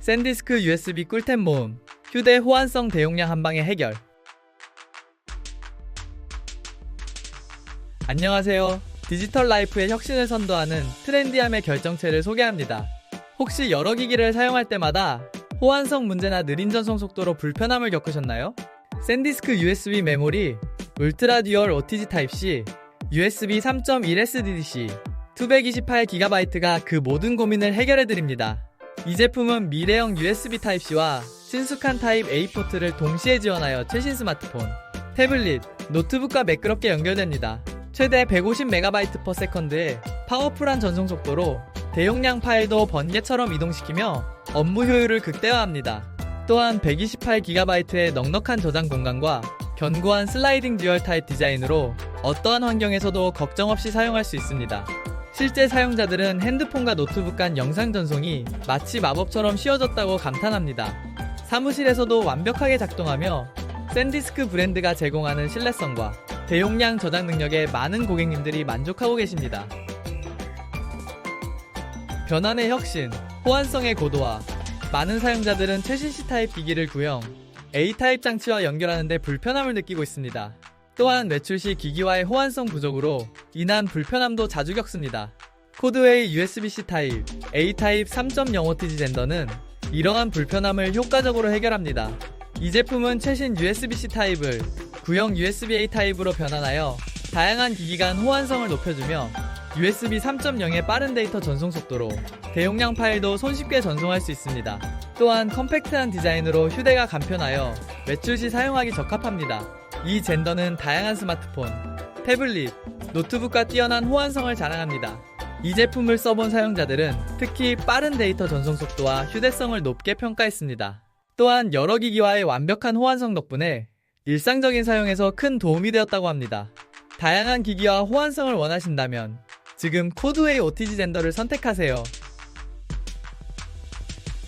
샌디스크 USB 꿀템 모음, 휴대 호환성 대용량 한방의 해결. 안녕하세요. 디지털 라이프의 혁신을 선도하는 트렌디함의 결정체를 소개합니다. 혹시 여러 기기를 사용할 때마다 호환성 문제나 느린 전송 속도로 불편함을 겪으셨나요? 샌디스크 USB 메모리, 울트라 듀얼 OTG 타입C, USB 3.1 SDDC, 228GB가 그 모든 고민을 해결해 드립니다. 이 제품은 미래형 USB 타입C와 친숙한 타입 A 포트를 동시에 지원하여 최신 스마트폰, 태블릿, 노트북과 매끄럽게 연결됩니다. 최대 150MB/s의 파워풀한 전송 속도로 대용량 파일도 번개처럼 이동시키며 업무 효율을 극대화합니다. 또한 128GB의 넉넉한 저장 공간과 견고한 슬라이딩 듀얼 타입 디자인으로 어떠한 환경에서도 걱정 없이 사용할 수 있습니다. 실제 사용자들은 핸드폰과 노트북 간 영상 전송이 마치 마법처럼 쉬워졌다고 감탄합니다. 사무실에서도 완벽하게 작동하며 샌디스크 브랜드가 제공하는 신뢰성과 대용량 저장 능력에 많은 고객님들이 만족하고 계십니다. 변환의 혁신, 호환성의 고도화, 많은 사용자들은 최신 C타입 기기를 구형, A타입 장치와 연결하는데 불편함을 느끼고 있습니다. 또한 외출 시 기기와의 호환성 부족으로 인한 불편함도 자주 겪습니다. 코드웨이 USB-C 타입, A 타입 3.05TG 젠더는 이러한 불편함을 효과적으로 해결합니다. 이 제품은 최신 USB-C 타입을 구형 USB-A 타입으로 변환하여 다양한 기기 간 호환성을 높여주며 USB 3.0의 빠른 데이터 전송 속도로 대용량 파일도 손쉽게 전송할 수 있습니다. 또한 컴팩트한 디자인으로 휴대가 간편하여 외출 시 사용하기 적합합니다. 이 젠더는 다양한 스마트폰, 태블릿, 노트북과 뛰어난 호환성을 자랑합니다. 이 제품을 써본 사용자들은 특히 빠른 데이터 전송 속도와 휴대성을 높게 평가했습니다. 또한 여러 기기와의 완벽한 호환성 덕분에 일상적인 사용에서 큰 도움이 되었다고 합니다. 다양한 기기와 호환성을 원하신다면 지금 코드웨이 OTG 젠더를 선택하세요.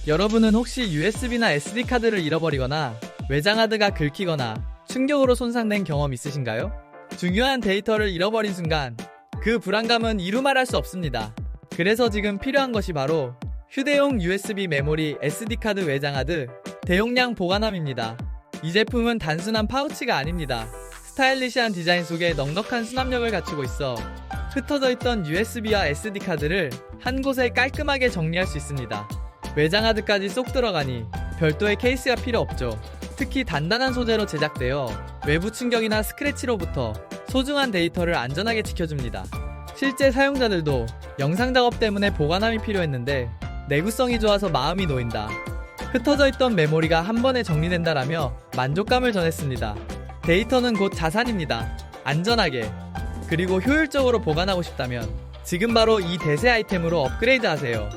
여러분은 혹시 USB나 SD카드를 잃어버리거나 외장하드가 긁히거나 충격으로 손상된 경험 있으신가요? 중요한 데이터를 잃어버린 순간 그 불안감은 이루 말할 수 없습니다. 그래서 지금 필요한 것이 바로 휴대용 USB 메모리 SD카드 외장하드 대용량 보관함입니다. 이 제품은 단순한 파우치가 아닙니다. 스타일리시한 디자인 속에 넉넉한 수납력을 갖추고 있어 흩어져 있던 USB와 SD카드를 한 곳에 깔끔하게 정리할 수 있습니다. 외장하드까지 쏙 들어가니 별도의 케이스가 필요 없죠. 특히 단단한 소재로 제작되어 외부 충격이나 스크래치로부터 소중한 데이터를 안전하게 지켜줍니다. 실제 사용자들도 영상 작업 때문에 보관함이 필요했는데 내구성이 좋아서 마음이 놓인다. 흩어져 있던 메모리가 한 번에 정리된다라며 만족감을 전했습니다. 데이터는 곧 자산입니다. 안전하게 그리고 효율적으로 보관하고 싶다면 지금 바로 이 대세 아이템으로 업그레이드 하세요.